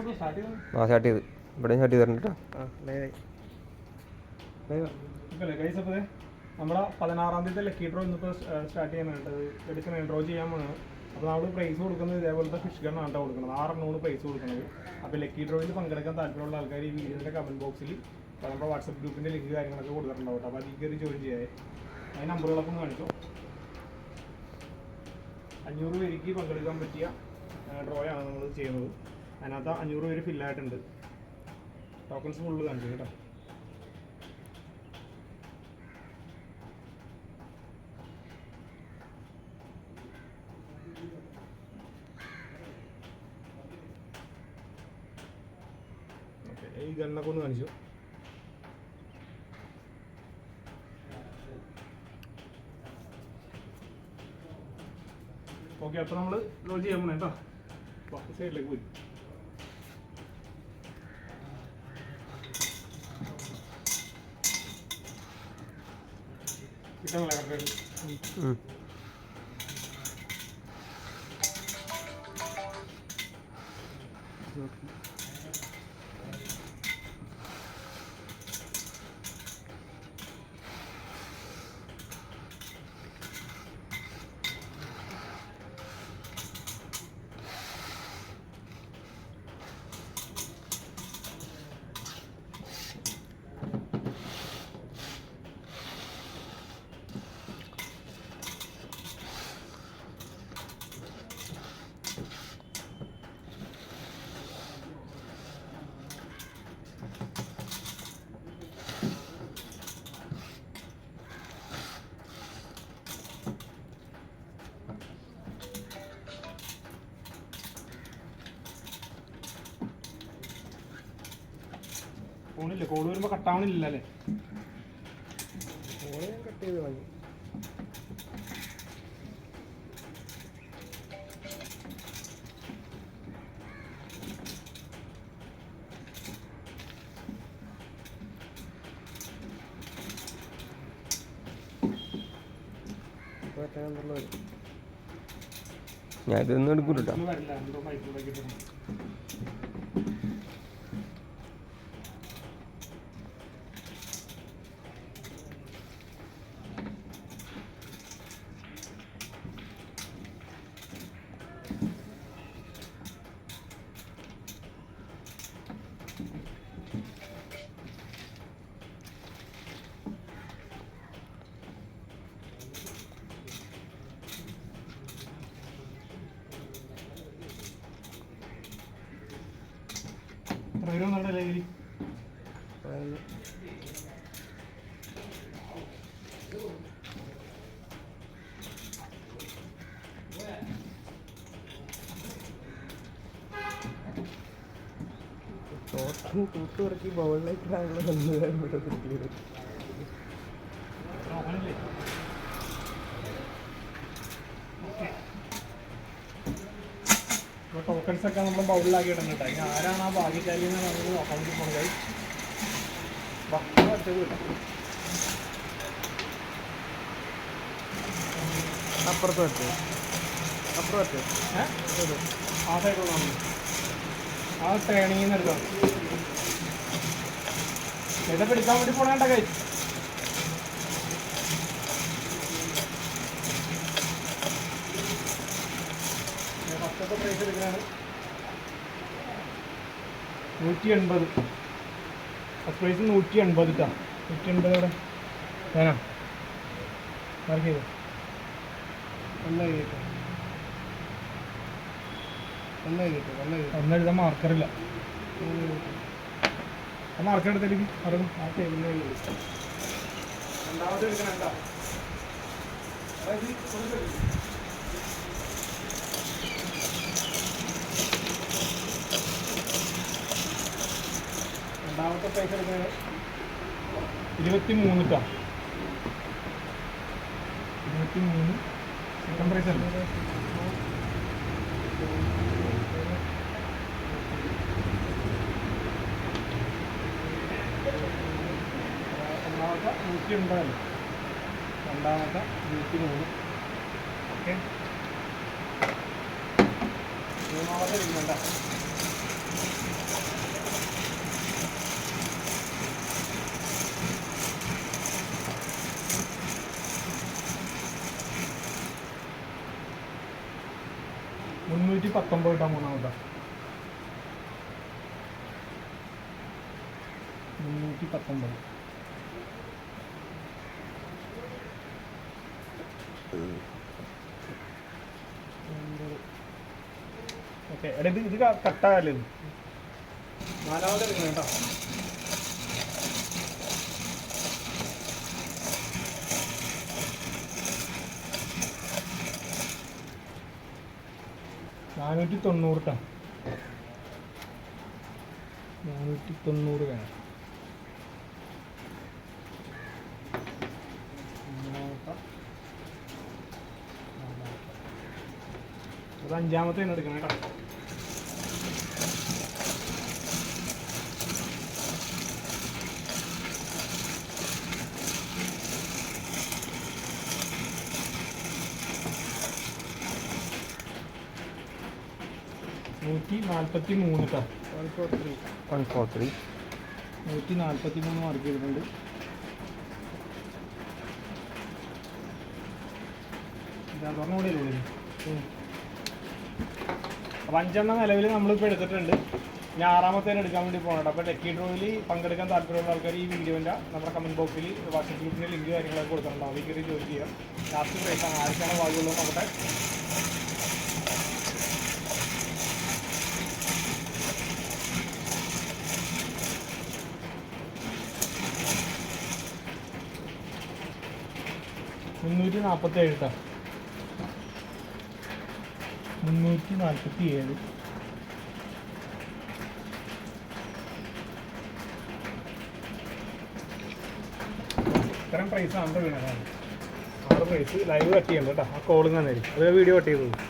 ആ സ്റ്റാർട്ട് ചെയ്ത്. ഇവിടെ സ്റ്റാർട്ട് ചെയ്ത് തരണം കേട്ടോ നമ്മുടെ പതിനാറാം തീയതി ലക്കി ഡ്രോ ഇന്നിപ്പോൾ സ്റ്റാർട്ട് ചെയ്യാനായിട്ട് എടുക്കുന്ന ഡ്രോ ചെയ്യാൻ പോകുന്നത് അപ്പോൾ നമ്മൾ പ്രൈസ് കൊടുക്കുന്നത് ഇതേപോലത്തെ ഫിഷ് ഗണ്ണാണ് കേട്ടോ കൊടുക്കുന്നത്. ആറെണ്ണമാണ് പ്രൈസ് കൊടുക്കുന്നത്. അപ്പോൾ ലക്കി ഡ്രോയിൽ പങ്കെടുക്കാൻ താല്പര്യമുള്ള ആൾക്കാർ ഈ വീഡിയോന്റെ കമന്റ് ബോക്സിൽ നമ്മുടെ വാട്സപ്പ് ഗ്രൂപ്പിന്റെ ലിങ്ക് കാര്യങ്ങളൊക്കെ കൊടുത്തിട്ടുണ്ടാവും കേട്ടോ അപ്പോൾ അതിൽ കയറി ജോയിൻ ചെയ്യാതെ അതിന് നമ്പറുകളൊക്കെ ഒന്ന് കാണിച്ചോ? അഞ്ഞൂറ് പേർക്ക് പങ്കെടുക്കാൻ പറ്റിയ ഡ്രോയാണ് നമ്മൾ ചെയ്യുന്നത്. അതിനകത്ത് അഞ്ഞൂറ് പേര് ഫില്ലായിട്ടുണ്ട് ടോക്കൺസ് ഫുള്ള് കാണിച്ചു കേട്ടോ. ഈ ഗണ്ണൊക്കെ കാണിച്ചു. ഓക്കെ അപ്പോൾ നമ്മൾ ലോഡ് ചെയ്യാൻ പോണേ കേട്ടോ. സൈഡിലേക്ക് പോയി. Kita ngelakarkan ini. ഫോണില്ല കോൾ വരുമ്പോൾ കട്ടാവണില്ല അല്ലേ? കട്ട് ചെയ്ത് വാങ്ങി ഞാൻ കേട്ടോ എന്തോ മൈക്രോയിലേക്ക് ഇട്ടിട്ടുണ്ട്. ലഹരി? തോട്ടം തൂത്തുറക്കി ബൗളിലേക്കാണല്ലോ സംവിധാനം ഇവിടെ കിട്ടിയത് നോക്കണില്ലേ? ഓക്കേ. ഇപ്പൊ ടോക്കൺസ് ഒക്കെ നമ്മൾ ബൗളിലാക്കി ഇടുന്നുണ്ട് അതിന് ആരാണ് ആ ഭാഗ്യശാലി എന്ന് പറഞ്ഞത് നോക്കാൻ വേണ്ടി പോണത്? അപ്പുറത്ത് പറ്റേ അപ്പുറത്ത് പറ്റേ ആ സൈഡിലുള്ള ആ ട്രെയിനിങ്ങിൽ നിന്ന് എടുക്കാം ഇതൊക്കെ എടുക്കാൻ വേണ്ടി പോണേണ്ട കൈ ഫസ്റ്റത്തെ പ്രൈസ് എടുക്കുന്നതാണ് നൂറ്റി എൺപത് ഫസ്റ്റ് പ്രൈസ് നൂറ്റി എൺപത് ഇട്ടാ നൂറ്റി എൺപത് അവിടെ വേനാ മാർക്ക് ചെയ്തു ഒന്ന് എഴുതിയിട്ട് ഒന്ന് എഴുതിയിട്ട് ഒന്ന് എഴുതി ഒന്ന് എഴുതാൻ മാർക്കറില്ല മാർക്കർ എടുത്തേക്ക് അറിയും ആ ടേബിളിൽ രണ്ടാമത് എടുക്കണ രണ്ടാമത്തെ പൈസ എടുക്കുന്നത് ഇരുപത്തി മൂന്ന് ട്ടാ. ഇരുപത്തി മൂന്ന് സെക്കൻഡ് പ്രൈസ് അല്ലേ? ഒന്നാമത്തെ നൂറ്റി എൺപതല്ലേ രണ്ടാമത്തെ നൂറ്റി മൂന്ന് ഓക്കെ മൂന്നാമത്തെ ഇരുന്നണ്ട നാനൂറ്റി പത്തൊമ്പത് കേട്ടോ. മൂന്നാമത്തെ മുന്നൂറ്റി പത്തൊമ്പത് ഓക്കെ എടാ ഇത് ഇത് കട്ടായാലും നാലാമത് എടുക്കണം കേട്ടോ. നാനൂറ്റി തൊണ്ണൂറ് ട്ടോ നാനൂറ്റി തൊണ്ണൂറ് വേണം. അത് അഞ്ചാമത്തെ എടുക്കണം കേട്ടോ നൂറ്റി നാൽപ്പത്തി മൂന്ന് കേട്ടോ one four three. One four three. നൂറ്റി നാൽപ്പത്തി മൂന്ന് മാർക്ക് ചെയ്തിട്ടുണ്ട് അപ്പം അഞ്ചെണ്ണം നിലവിൽ നമ്മളിപ്പോൾ എടുത്തിട്ടുണ്ട്. ഇനി ആറാമത്തേന് എടുക്കാൻ വേണ്ടി പോകണം അപ്പോൾ ടെക്കി ഡ്രോയിൽ പങ്കെടുക്കാൻ താല്പര്യമുള്ള ആൾക്കാർ ഈ വീഡിയോന്റെ നമ്മുടെ കമന്റ് ബോക്സിൽ വാട്സപ്പ് ഗ്രൂപ്പിന്റെ ലിങ്ക് കാര്യങ്ങളൊക്കെ കൊടുത്തിട്ടുണ്ടാവും അതിൽ കയറി ജോയിൻ ചെയ്യാം. ലാസ്റ്റ് പ്രൈസാണ് ആർക്കാണ് ഭാഗ്യമുള്ളത് നോക്കട്ടെ. മുന്നൂറ്റി നാൽപ്പത്തി ഏഴ് കേട്ടോ മുന്നൂറ്റി നാൽപ്പത്തി ഏഴ് ഇത്തരം പ്രൈസാണ് വീണതാണ് ആറ് പ്രൈസ് ലൈവ് കട്ട് ചെയ്യുന്നുണ്ട് കേട്ടോ ആ കോളിൽ നിന്നായിരിക്കും അത് വീഡിയോ കട്ട് ചെയ്തത്